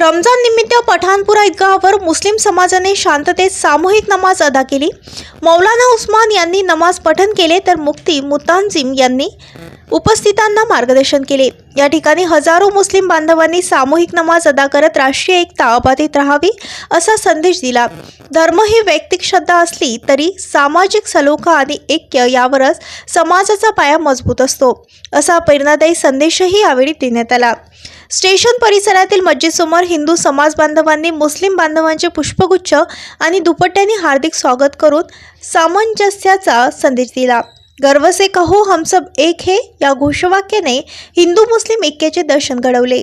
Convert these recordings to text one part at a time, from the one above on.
रमजान निमित्त पठाणपुरा ईदगाहवर मुस्लिम समाजाने शांततेत सामूहिक नमाज अदा केली. मौलाना उस्मान यांनी नमाज पठण केले तर मुक्ती मुतांजिम यांनी उपस्थितांना मार्गदर्शन केले. या ठिकाणी हजारो मुस्लिम बांधवांनी सामूहिक नमाज अदा करत राष्ट्रीय एकता अबाधित राहावी असा संदेश दिला. धर्म ही वैयक्तिक श्रद्धा असली तरी सामाजिक सलोखा आणि ऐक्य यावरच समाजाचा पाया मजबूत असतो असा प्रेरणादायी संदेशही यावेळी देण्यात आला. स्टेशन परिसरातील मस्जिदसमोर हिंदू समाज बांधवांनी मुस्लिम बांधवांचे पुष्पगुच्छ आणि दुपट्ट्यांनी हार्दिक स्वागत करून सामंजस्याचा संदेश दिला. गर्व से कहो हम सब एक हे या घोषवाक्याने हिंदू मुस्लिम ऐक्याचे दर्शन घडवले.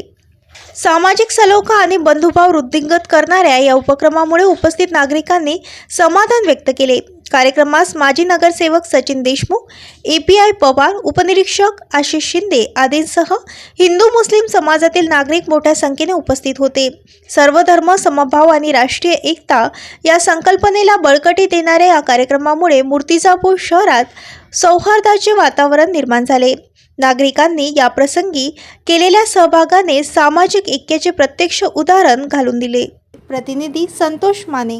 सामाजिक सलोखा आणि बंधुभाव वृद्धिंगत करणाऱ्या या उपक्रमामुळे उपस्थित नागरिकांनी समाधान व्यक्त केले. कार्यक्रमास माजी नगरसेवक Sachin Deshmukh A P I Pawar उपनिरीक्षक आशिष शिंदे आदींसह हिंदू मुस्लिम समाजातील नागरिक मोठ्या संख्येने उपस्थित होते. सर्व धर्म समभाव आणि राष्ट्रीय एकता या संकल्पनेला बळकटी देणाऱ्या या कार्यक्रमामुळे मूर्तिजापूर शहरात सौहार्दाचे वातावरण निर्माण झाले. नागरिकांनी या प्रसंगी केलेल्या सहभागाने सामाजिक ऐक्याचे प्रत्यक्ष उदाहरण घालून दिले. प्रतिनिधी संतोष माने.